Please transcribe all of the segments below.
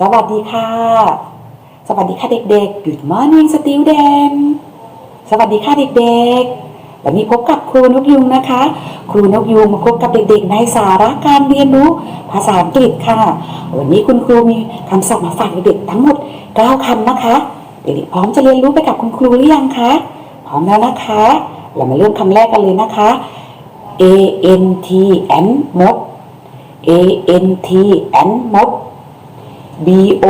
สวัสดีค่ะ สวัสดีค่ะเด็กๆ Good morning student สวัสดีค่ะเด็กๆวันนี้พบกับครูนกยุงนะคะ ครูนกยุงมาพบกับเด็กๆ ในสาระการเรียนรู้ภาษาอังกฤษค่ะ วันนี้คุณครูมีคำศัพท์มาฝากเด็กๆทั้งหมด9คำนะคะ เด็กๆพร้อมจะเรียนรู้ไปกับคุณครูหรือยังคะ พร้อมแล้วนะคะ เรามาเริ่มคำแรกกันเลยนะคะ A N T N มด A N T N มด B O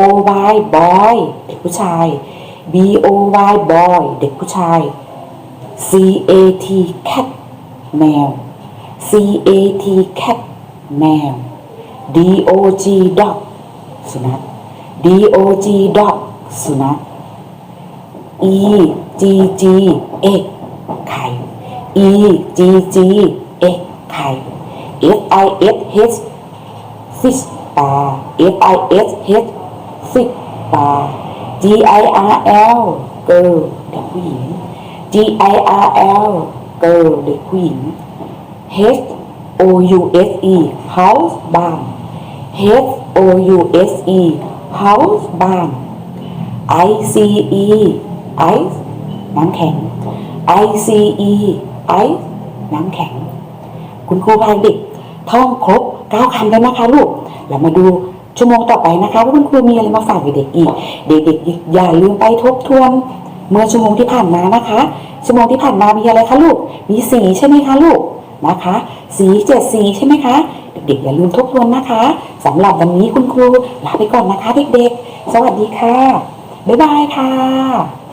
Y boy เด็กผู้ชาย B O Y boy เด็กผู้ชาย C A T cat แมว C A T cat แมว D O G dog สุนัข D O G dog สุนัข E G G egg ไข่ E G G egg ไข่ F I S H fish ปลา F I S H fish ปลา G I R L girl เด็กผู้หญิง G I R L girl เด็กผู้หญิง H O U S E house บ้าน H O U S E house บ้าน I C E ice น้ำแข็ง I C E ice น้ำแข็ง คุณครูพาเด็กท่องครบ9คำแล้วนะคะลูก แล้วมาดูชั่วโมงต่อไปนะคะว่าคุณครูมีอะไรมาฝากเด็กๆอีก เด็กๆอย่าลืมไปทบทวน เมื่อชั่วโมงที่ผ่านมานะคะ ชั่วโมงที่ผ่านมามีอะไรคะลูก มีสีใช่ไหมคะลูกนะคะ สีเจ็ดสีใช่ไหมคะ เด็กๆอย่าลืมทบทวนนะคะสำหรับวันนี้คุณครูลาไปก่อนนะคะเด็กๆ สวัสดีค่ะ บ๊ายบายค่ะ